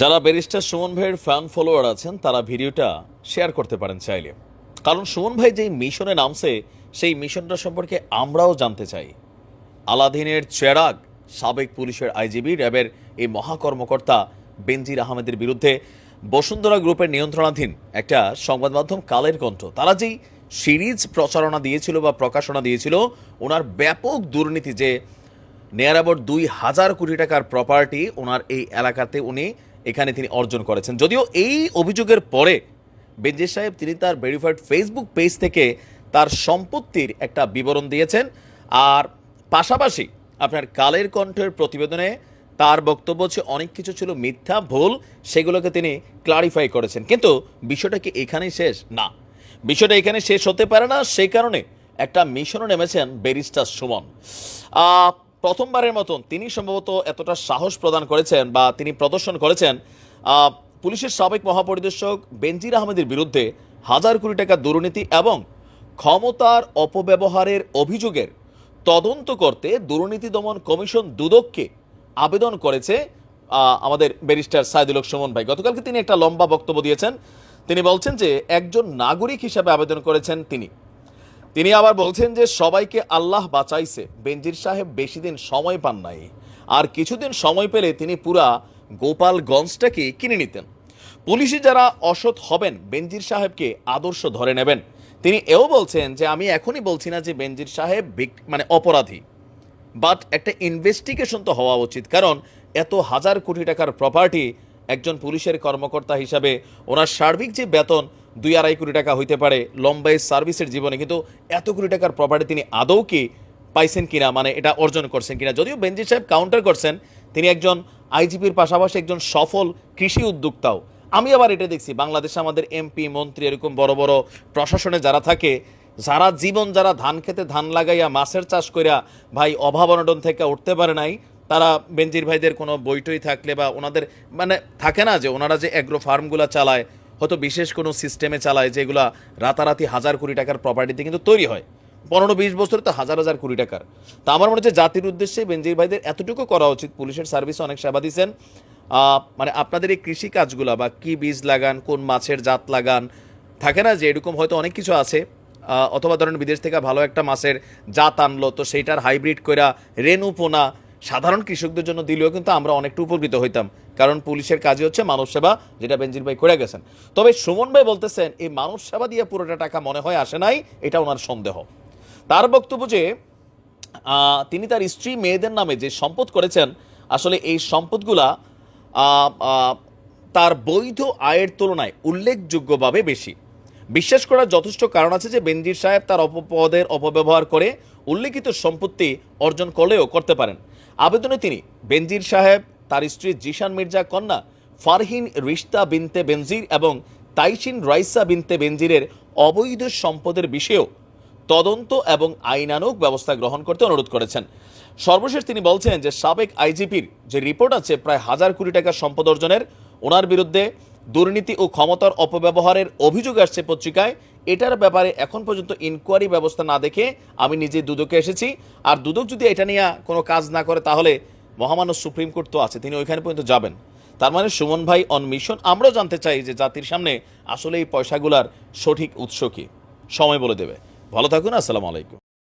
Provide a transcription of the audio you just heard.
যারা ব্যারিস্টার সুমন ভাইয়ের fan follower আছেন, তারা ভিডিওটা শেয়ার করতে পারেন চাইলে। কারণ সুমন ভাই যেই মিশনে নামছে, সেই মিশনটা সম্পর্কে আমরাও জানতে চাই। আলাদিনের চেরাগ, সাবেক পুলিশের আইজিবি, র্যাবের এই মহাকর্মকর্তা বেনজির আহমেদের বিরুদ্ধে বসুন্ধরা গ্রুপের নিয়ন্ত্রণাধীন একটা সংবাদ মাধ্যম, কালের কণ্ঠ। তারা যেই সিরিজ প্রচারণা দিয়েছিল বা প্রকাশনা দিয়েছিল, ওনার ব্যাপক দুর্নীতি যে, নেয়ার দুই হাজার কোটি টাকার প্রপার্টি ওনার এই এলাকাতে উনি এখানে তিনি অর্জন করেছেন। যদিও এই অভিযোগের পরে বেঞ্জির সাহেব তিনি তার ভেরিফাইড ফেসবুক পেজ থেকে তার সম্পত্তির একটা বিবরণ দিয়েছেন। আর পাশাপাশি আপনার কালের কণ্ঠের প্রতিবেদনে তার বক্তব্য হচ্ছে, অনেক কিছু ছিল মিথ্যা, ভুল, সেগুলোকে তিনি ক্লারিফাই করেছেন। কিন্তু বিষয়টা কি এখানেই শেষ? না। বিষয়টা এখানে শেষ হতে পারে না, সেই কারণে একটা মিশনও নেমেছেন ব্যারিস্টার সুমন। প্রথমবারের মতন তিনি সম্ভবত এতটা সাহস প্রদান করেছেন বা তিনি প্রদর্শন করেছেন পুলিশের সাবেক মহাপরিদর্শক বেনজির আহমেদের বিরুদ্ধে হাজার কোটি টাকা দুর্নীতি এবং ক্ষমতার অপব্যবহারের অভিযোগের তদন্ত করতে দুর্নীতি দমন কমিশন দুদককে আবেদন করেছে আমাদের ব্যারিস্টার সাইদুল সুমন ভাই। গতকালকে তিনি একটা লম্বা বক্তব্য দিয়েছেন। তিনি বলছেন যে একজন নাগরিক হিসাবে আবেদন করেছেন তিনি। তিনি আবার বলছেন যে সবাইকে আল্লাহ বাঁচাইছে। বেনজির সাহেব বেশি দিন সময় পান নাই। আর কিছুদিন সময় পেলে তিনি পুরা গোপালগঞ্জটাকে কিনে নিতেন। পুলিশে যারা অসৎ হবেন, বেনজির সাহেবকে আদর্শ ধরে নেবেন। তিনি এও বলছেন যে, আমি এখনই বলছি না যে বেনজির সাহেব মানে অপরাধী। বাট একটা ইনভেস্টিগেশন তো হওয়া উচিত। কারণ এত হাজার কোটি টাকার প্রপার্টি একজন পুলিশের কর্মকর্তা হিসাবে ওনার সার্বিক যে বেতন দুই আড়াই কোটি টাকা হইতে পারে লম্বাই সার্ভিসের জীবনে, কিন্তু এত কোটি টাকার প্রপার্টি তিনি আদৌ কি পাইছেন কিনা মানে এটা অর্জন করছেন কিনা? যদিও বেনজির সাহেব কাউন্টার করছেন, তিনি একজন আইজিপির পাশাপাশি একজন সফল কৃষি উদ্যোক্তাও। আমি আবার এটা দেখছি, বাংলাদেশে আমাদের এমপি, মন্ত্রী এরকম বড় বড় প্রশাসনে যারা থাকে, যারা জীবন, যারা ধান খেতে ধান লাগাইয়া মাছের চাষ করিয়া ভাই অভাব অনটন থেকে উঠতে পারে নাই, তারা বেনজির ভাইদের কোনো বইটই থাকলে বা ওনাদের মানে থাকে না যে ওনারা যে অ্যাগ্রো ফার্মগুলো চালায় হয়তো বিশেষ কোনো সিস্টেমে চালায় যেগুলা রাতারাতি হাজার কোটি টাকার প্রপার্টিতে কিন্তু তৈরি হয়। পনেরো বিশ বছরে তো হাজার হাজার কোটি টাকার। তা আমার মনে হচ্ছে জাতির উদ্দেশ্যে বেনজির ভাইদের এতটুকু করা উচিত। পুলিশের সার্ভিসে অনেক সেবা দিচ্ছেন মানে আপনাদের এই কৃষি কাজগুলা বা কি বীজ লাগান, কোন মাছের জাত লাগান, থাকে না যে এরকম হয়তো অনেক কিছু আছে। অথবা ধরেন বিদেশ থেকে ভালো একটা মাছের জাত আনলো, তো সেইটার হাইব্রিড কইরা রেনু পোনা সাধারণ কৃষকদের জন্য দিলেও কিন্তু আমরা অনেকটা উপকৃত হইতাম। কারণ পুলিশের কাজই হচ্ছে মানব সেবা, যেটা বেনজির ভাই করে গেছেন। তবে সুমন ভাই বলতেছেন, এই মানব সেবা দিয়ে পুরোটা টাকা মনে হয় আসে নাই, এটা ওনার সন্দেহ। তার বক্তব্য যে তিনি তার স্ত্রী মেয়েদের নামে যে সম্পদ করেছেন, আসলে এই সম্পদগুলা তার বৈধ আয়ের তুলনায় উল্লেখযোগ্যভাবে বেশি। বিশ্বাস করার যথেষ্ট কারণ আছে যে, বেনজির সাহেব তার অপপদের অপব্যবহার করে উল্লেখিত সম্পত্তি অর্জন করলেও করতে পারেন। আবেদনে তিনি বেনজির সাহেব, তার স্ত্রী জিশান মির্জা কন্যা, ফারহিন রিশতা বিনতে বেনজির এবং তাইসিন রাইসা বিনতে বেনজিরের অবৈধ সম্পদের বিষয়েও তদন্ত এবং আইনানুগ ব্যবস্থা গ্রহণ করতে অনুরোধ করেছেন। সর্বশেষ তিনি বলছেন যে, সাবেক আইজিপির যে রিপোর্ট আছে, প্রায় হাজার কোটি টাকা সম্পদ অর্জনের, ওনার বিরুদ্ধে দুর্নীতি ও ক্ষমতার অপব্যবহারের অভিযোগ আসছে পত্রিকায় এটার ব্যাপারে এখন পর্যন্ত ইনকোয়ারি ব্যবস্থা না দেখে আমি নিজে দুদকে এসেছি। আর দুদক যদি এটা নিয়ে কোনো কাজ না করে, তাহলে মহামান্য সুপ্রিম কোর্ট তো আছে, তিনি ওইখানে পর্যন্ত যাবেন। তার মানে সুমন ভাই অন মিশন আমরাও জানতে চাই যে জাতির সামনে আসলে এই পয়সাগুলার সঠিক উৎস কি। সময় বলে দেবে। ভালো থাকুন, আসসালামু আলাইকুম।